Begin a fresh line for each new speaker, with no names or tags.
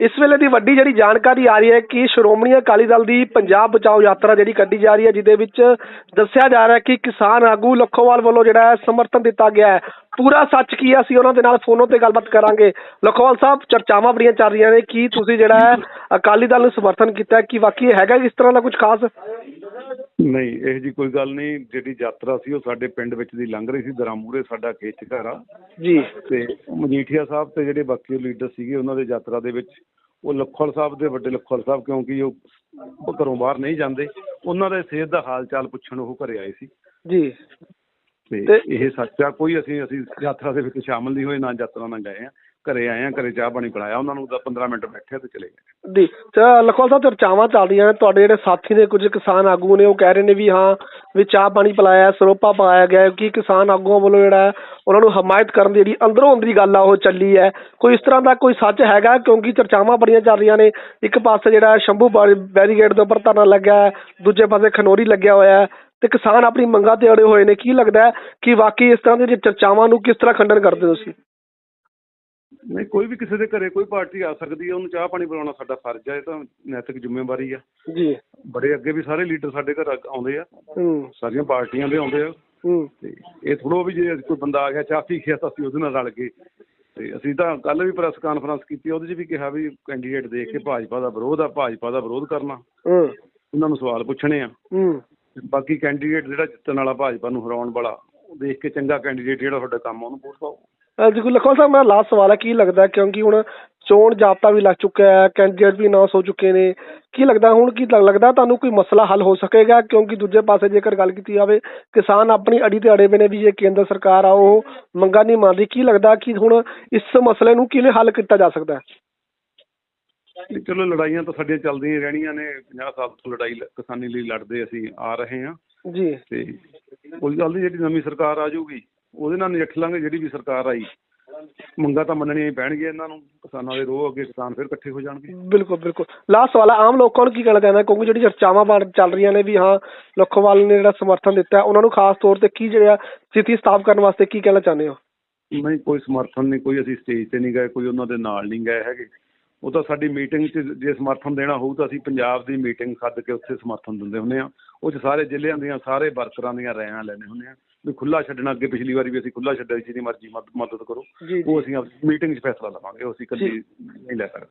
ਇਸ ਵੇਲੇ ਦੀ ਵੱਡੀ ਜਿਹੜੀ ਜਾਣਕਾਰੀ ਆ ਰਹੀ ਹੈ ਕਿ ਸ਼੍ਰੋਮਣੀ ਅਕਾਲੀ ਦਲ ਦੀ ਪੰਜਾਬ ਬਚਾਓ ਯਾਤਰਾ ਜਿਹੜੀ ਕੱਢੀ ਜਾ ਰਹੀ ਹੈ, ਜਿਹਦੇ ਵਿੱਚ ਦੱਸਿਆ ਜਾ ਰਿਹਾ ਹੈ ਕਿ ਕਿਸਾਨ ਆਗੂ ਲੱਖੋਵਾਲ ਵੱਲੋਂ ਜਿਹੜਾ ਹੈ ਸਮਰਥਨ ਦਿੱਤਾ ਗਿਆ ਹੈ। ਪੂਰਾ ਸੱਚ ਕੀ ਹੈ? ਅਸੀਂ ਉਹਨਾਂ ਦੇ ਨਾਲ ਫੋਨੋਂ ਤੇ ਗੱਲਬਾਤ ਕਰਾਂਗੇ। ਲੱਖੋਵਾਲ ਸਾਹਿਬ, ਚਰਚਾਵਾਂ ਬੜੀਆਂ ਚੱਲ ਰਹੀਆਂ ਨੇ। ਕਿ ਤੁਸੀਂ ਜਿਹੜਾ ਹੈ ਅਕਾਲੀ ਦਲ ਨੂੰ ਸਮਰਥਨ ਕੀਤਾ ਕਿ ਕੀ ਵਾਕਈ ਹੈਗਾ ਇਸ ਤਰ੍ਹਾਂ ਦਾ ਕੁਝ ਖਾਸ?
ਨਹੀਂ ਇਹ ਜੀ ਕੋਈ ਗੱਲ ਨਹੀਂ। ਜਿਹੜੀ ਯਾਤਰਾ ਸੀ ਉਹ ਸਾਡੇ ਪਿੰਡ ਵਿੱਚ ਦੀ ਲੰਘ ਰਹੀ ਸੀ। ਦਰਾਮੂਰੇ ਸਾਡਾ ਖੇਚ ਘਰ ਆ।
ਜੀ।
ਤੇ ਮਜੀਠੀਆ ਸਾਹਿਬ ਤੇ ਜਿਹੜੇ ਬਾਕੀ ਲੀਡਰ ਸੀਗੇ ਉਹਨਾਂ ਦੇ ਯਾਤਰਾ ਦੇ ਵਿੱਚ ਉਹ ਲੱਖੋਲ ਸਾਹਿਬ ਦੇ ਵੱਡੇ ਲੱਖੋਲ ਸਾਹਿਬ ਕਿਉਂਕਿ ਉਹ ਘਰੋਂ ਬਾਹਰ ਨਹੀਂ ਜਾਂਦੇ ਉਹਨਾਂ ਦੇ ਸਿਹਤ ਦਾ ਹਾਲ ਚਾਲ ਪੁੱਛਣ ਉਹ ਘਰੇ ਆਏ ਸੀ।
ਜੀ।
ਤੇ ਇਹ ਸੱਚ ਕੋਈ ਅਸੀਂ ਅਸੀਂ ਯਾਤਰਾ ਦੇ ਵਿੱਚ ਸ਼ਾਮਲ ਨਹੀਂ ਹੋਏ ਨਾ ਯਾਤਰਾ ਨਾਲ ਗਏ ਆ। ਘਰੇ ਆਏ ਆ, ਘਰੇ ਚਾਹ ਪਾਣੀ ਪਿਲਾਇਆ, ਉਹਨਾਂ ਨੂੰ ਤਾਂ 15 ਮਿੰਟ ਬੈਠੇ ਤੇ ਚਲੇ ਗਏ।
ਜੀ, ਤੇ ਲਖਵਾਲ ਸਾਹਿਬ ਚਰਚਾਵਾਂ ਚੱਲ ਨੇ, ਤੁਹਾਡੇ ਜਿਹੜੇ ਸਾਥੀ ਨੇ, ਕੁਝ ਕਿਸਾਨ ਆਗੂ ਨੇ, ਉਹ ਕਹਿ ਰਹੇ ਨੇ ਵੀ ਹਾਂ, ਵੀ ਚਾਹ ਪਾਣੀ ਪਿਲਾਇਆ, ਸਰੋਪਾ ਪਾਇਆ ਗਿਆ, ਕਿ ਕਿਸਾਨ ਆਗੂਆਂ ਵੱਲੋਂ ਜਿਹੜਾ ਉਹਨਾਂ ਨੂੰ ਹਮਾਇਤ ਕਰਨ ਦੀ ਜਿਹੜੀ ਅੰਦਰੋਂ ਅੰਦਰੀ ਗੱਲ ਆ, ਉਹ ਚੱਲੀ ਹੈ। ਕੋਈ ਇਸ ਤਰ੍ਹਾਂ ਦਾ ਕੋਈ ਸੱਚ ਹੈਗਾ, ਕਿਉਂਕਿ ਚਰਚਾਵਾਂ ਬੜੀਆਂ ਚੱਲ ਰਹੀਆਂ ਨੇ। ਇੱਕ ਪਾਸੇ ਜਿਹੜਾ ਸ਼ੰਭੂ ਬੈਰੀ- ਬੈਰੀਗੇਡ ਦੇ ਉੱਪਰ ਧਰਨਾ ਲੱਗਾ ਦੂਜੇ ਪਾਸੇ ਖਨੋਰੀ ਲੱਗਿਆ ਹੋਇਆ ਤੇ ਕਿਸਾਨ ਆਪਣੀ ਮੰਗਾਂ ਤੇ ਅੜੇ ਹੋਏ ਨੇ। ਕੀ ਲੱਗਦਾ ਕਿ ਵਾਕਈ ਇਸ ਤਰ੍ਹਾਂ ਦੀਆਂ ਚਰਚਾਵਾਂ ਨੂੰ ਕਿਸ ਤਰ੍ਹਾਂ ਖੰਡਨ ਕਰਦੇ ਹੋ ਤੁਸੀਂ?
ਨਹੀਂ ਕੋਈ ਵੀ ਕਿਸੇ ਦੇ ਘਰੇ ਕੋਈ ਪਾਰਟੀ ਆ ਸਕਦੀ ਹੈ ਉਹਨੂੰ ਚਾਹ ਪਾਣੀ ਪਿਲਾਉਣਾ ਸਾਡਾ ਫਰਜ਼ ਹੈ ਇਹ ਤਾਂ ਨੈਤਿਕ ਜ਼ਿੰਮੇਵਾਰੀ ਆ।
ਜੀ।
ਬੜੇ ਅੱਗੇ ਵੀ ਸਾਰੇ ਲੀਡਰ ਸਾਡੇ ਘਰ ਆਉਂਦੇ ਆ।
ਹੂੰ।
ਸਾਰੀਆਂ ਪਾਰਟੀਆਂ ਦੇ ਆਉਂਦੇ ਆ।
ਹੂੰ।
ਤੇ ਇਹ ਥੋੜੋ ਵੀ ਜੇ ਕੋਈ ਬੰਦਾ ਆ ਗਿਆ ਚਾਹ ਪੀ ਗਿਆ ਤਾਂ ਅਸੀਂ ਉਹਦੇ ਨਾਲ ਰਲ ਗਏ ਤੇ ਅਸੀਂ ਤਾਂ ਕੱਲ ਵੀ ਪ੍ਰੈਸ ਕਾਨਫਰੰਸ ਕੀਤੀ ਉਹਦੇ 'ਚ ਵੀ ਕਿਹਾ ਵੀ ਕੈਂਡੀਡੇਟ ਦੇਖ ਕੇ ਭਾਜਪਾ ਦਾ ਵਿਰੋਧ ਆ ਭਾਜਪਾ ਦਾ ਵਿਰੋਧ ਕਰਨਾ।
ਹੂੰ।
ਉਹਨਾਂ ਨੂੰ ਸਵਾਲ ਪੁੱਛਣੇ ਆ। ਬਾਕੀ ਕੈਂਡੀਡੇਟ ਜਿਹੜਾ ਜਿੱਤਣ ਵਾਲਾ ਭਾਜਪਾ ਨੂੰ ਹਰਾਉਣ ਵਾਲਾ ਉਹ ਦੇਖ ਕੇ ਚੰਗਾ ਕੈਂਡੀਡੇਟ ਜਿਹੜਾ ਤੁਹਾਡਾ ਕੰਮ ਆ ਉਹਨੂੰ ਵੋਟ ਪਾਓ।
ਜੀ ਲਖੋ ਸਾਹਿਬ ਮੇਰਾ ਲਾਸਟ ਸਵਾਲ ਹੈ ਕੀ ਲੱਗਦਾ ਕਿਉਂਕਿ ਹੁਣ ਚੋਣ ਜਾਬਤਾ ਵੀ ਲੱਗ ਚੁੱਕਿਆ ਹੈ ਕੈਂਡੀਡੇਟ ਵੀ ਅਨਾਉਂਸ ਹੋ ਚੁੱਕੇ ਨੇ। ਕੀ ਲੱਗਦਾ ਹੁਣ ਕੀ ਲੱਗ- ਲੱਗਦਾ ਤੁਹਾਨੂੰ ਕੋਈ ਮਸਲਾ ਹੱਲ ਹੋ ਸਕੇਗਾ? ਕਿਉਂਕਿ ਦੂਜੇ ਪਾਸੇ ਜੇਕਰ ਗੱਲ ਕੀਤੀ ਜਾਵੇ ਕਿਸਾਨ ਆਪਣੀ ਅੜੀ ਤੇ ਅੜੇ ਪਏ ਨੇ ਵੀ ਜੇ ਕੇਂਦਰ ਸਰਕਾਰ ਆ ਉਹ ਮੰਗਾਂ ਨਹੀਂ ਮੰਨਦੀ। ਕੀ ਲੱਗਦਾ ਕਿ ਹੁਣ ਇਸ ਮਸਲੇ ਨੂੰ ਕਿਵੇਂ ਹੱਲ ਕੀਤਾ ਜਾ ਸਕਦਾ ਹੈ?
ਚਲੋ ਲੜਾਈਆਂ ਤਾਂ ਸਾਡੀਆਂ ਚੱਲਦੀਆਂ ਰਹਿਣੀਆਂ ਨੇ। 50 ਸਾਲ ਤੋਂ ਲੜਾਈ ਕਿਸਾਨੀ ਲਈ ਲੜਦੇ ਅਸੀਂ ਆ ਰਹੇ ਹਾਂ।
ਜੀ।
ਤੇ ਕੋਈ ਗੱਲ ਨਹੀਂ ਜਿਹੜੀ ਨਵੀਂ ਸਰਕਾਰ ਆ ਜਾਊਗੀ ਉਹਦੇ ਨਾਲ ਨਜਿੱਠ ਲਾਂਗੇ ਜਿਹੜੀ ਵੀ ਸਰਕਾਰ ਆਈ। ਮੰਗਾਂ ਤਾਂ ਮੰਨਣੀਆਂ ਹੀ ਪੈਣਗੀਆਂ ਇਹਨਾਂ ਨੂੰ। ਕਿਸਾਨਾਂ ਦੇ ਰੋਹ ਅੱਗੇ ਕਿਸਾਨ ਫਿਰ ਇਕੱਠੇ ਹੋ ਜਾਣਗੇ।
ਬਿਲਕੁਲ ਬਿਲਕੁਲ। ਲਾਸਟ ਸਵਾਲ ਆਮ ਲੋਕਾਂ ਨੂੰ ਕੀ ਕਹਿਣਾ? ਚਾਹੁੰਦਾ ਕਿਉਂਕਿ ਜਿਹੜੀ ਚਰਚਾਵਾਂ ਬਣ ਚੱਲ ਰਹੀਆਂ ਨੇ ਵੀ ਹਾਂ ਲੱਖੋਵਾਲ ਨੇ ਜਿਹੜਾ ਸਮਰਥਨ ਦਿੱਤਾ ਉਹਨਾਂ ਨੂੰ ਖਾਸ ਤੌਰ ਤੇ ਕੀ ਜਿਹੜਾ ਸਥਿਤੀ ਸਥਾਪਿਤ ਕਰਨ ਵਾਸਤੇ ਕੀ ਕਹਿਣਾ ਚਾਹੁੰਦੇ ਹੋ?
ਨਹੀਂ ਕੋਈ ਸਮਰਥਨ ਨਹੀਂ ਕੋਈ ਅਸੀਂ ਸਟੇਜ ਤੇ ਨਹੀਂ ਗਏ ਕੋਈ ਉਹਨਾਂ ਦੇ ਨਾਲ ਨਹੀਂ ਗਏ ਹੈਗੇ। ਉਹ ਤਾਂ ਸਾਡੀ ਮੀਟਿੰਗ 'ਚ ਜੇ ਸਮਰਥਨ ਦੇਣਾ ਹੋਊ ਤਾਂ ਅਸੀਂ ਪੰਜਾਬ ਦੀ ਮੀਟਿੰਗ ਸੱਦ ਕੇ ਉੱਥੇ ਸਮਰਥਨ ਦਿੰਦੇ ਹੁੰਦੇ ਆ ਉਹ 'ਚ ਸਾਰੇ ਜ਼ਿਲ੍ਹਿਆਂ ਦੀਆਂ ਸਾਰੇ ਵਰਕਰਾਂ ਦੀਆਂ ਰਾਇਆਂ ਲੈਣੇ ਹੁੰਦੇ ਆ। ਵੀ ਖੁੱਲਾ ਛੱਡਣਾ ਅੱਗੇ ਪਿਛਲੀ ਵਾਰੀ ਵੀ ਅਸੀਂ ਖੁੱਲਾ ਛੱਡਿਆ ਸੀ ਜਿਹਦੀ ਮਰਜ਼ੀ ਮਦ- ਮਦਦ ਕਰੋ। ਉਹ ਅਸੀਂ ਮੀਟਿੰਗ 'ਚ ਫੈਸਲਾ ਲਵਾਂਗੇ ਉਹ ਅਸੀਂ ਇਕੱਲੀ ਨਹੀਂ ਲੈ ਸਕਦੇ।